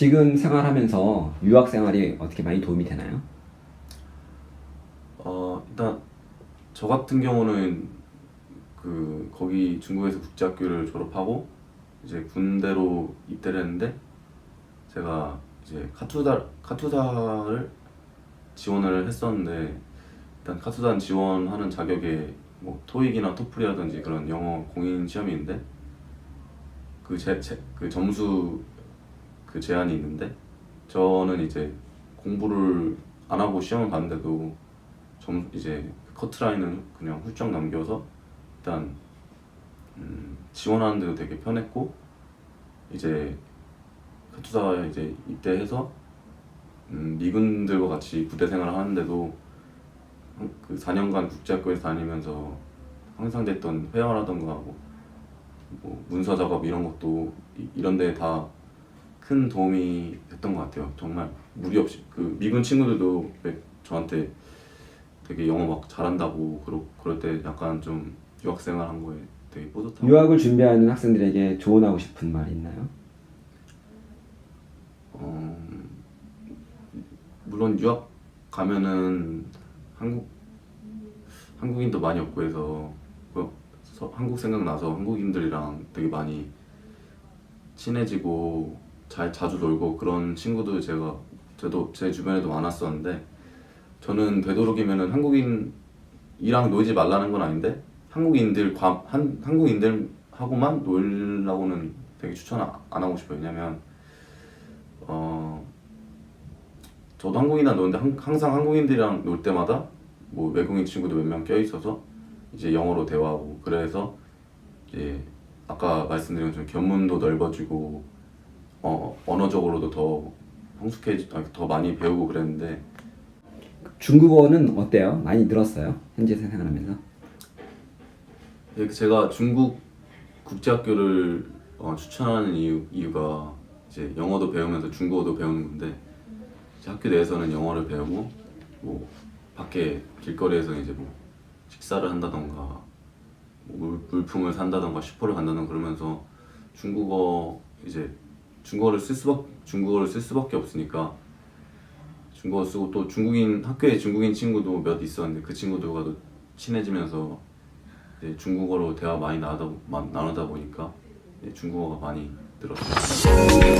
지금 생활하면서 유학 생활이 어떻게 많이 도움이 되나요? 어 일단 저 같은 경우는 그 거기 중국에서 국제학교를 졸업하고 이제 군대로 입대를 했는데 제가 이제 카투사 카투사를 지원을 했었는데 일단 카투사 지원하는 자격에 뭐 토익이나 토플이라든지 그런 영어 공인 시험이 있는데 그 제 그 점수 그 제한이 있는데 저는 이제 공부를 안 하고 시험을 봤는데도 점 이제 커트라인은 그냥 훌쩍 남겨서 일단 음, 지원하는데도 되게 편했고 이제 카투사에 이제 입대해서 음, 미군들과 같이 부대 생활을 하는데도 한- 그 4년간 국제학교에 다니면서 항상 됐던 회화라던가 뭐, 뭐 문서 작업 이런 것도 이- 이런 데에 다 큰 도움이 됐던 것 같아요. 정말 무리 없이 그 미군 친구들도 매- 저한테 되게 영어 막 잘한다고 그러, 그럴 때 약간 좀 유학생활 한 거에 되게 뿌듯하고 유학을 준비하는 학생들에게 조언하고 싶은 말 있나요? 어, 물론 유학 가면은 한국 한국인도 많이 없고 해서 그 서- 한국 생각나서 한국인들이랑 되게 많이 친해지고 잘 자주 놀고 그런 친구도 제가 저도 제 주변에도 많았었는데 저는 되도록이면은 한국인이랑 놀지 말라는 건 아닌데 한국인들 과, 한 한국인들 하고만 놀라고는 되게 추천 안- 안 하고 싶어요. 왜냐면 어 저도 한국인이랑 노는데 한- 항상 한국인들이랑 놀 때마다 뭐 외국인 친구도 몇 명 껴 있어서 이제 영어로 대화하고 그래서 이제 아까 말씀드린 것처럼 견문도 넓어지고 어 언어적으로도 더 성숙해지 아니, 더 많이 배우고 그랬는데 중국어는 어때요? 많이 늘었어요? 현지 생활하면서? 예, 제가 중국 국제학교를 어, 추천하는 이유, 이유가 이제 영어도 배우면서 중국어도 배우는 건데 학교 내에서는 영어를 배우고 뭐 밖에 길거리에서 이제 뭐 식사를 한다던가 뭐 물, 물품을 산다던가 슈퍼를 간다던가 그러면서 중국어 이제 중국어를 쓸 수밖 중국어를 쓸 수밖에 없으니까 중국어 쓰고 또 중국인 학교에 중국인 친구도 몇 있었는데 그 친구들과 도 친해지면서 중국어로 대화 많이 나누다, 마- 나누다 보니까 중국어가 많이 늘었어요.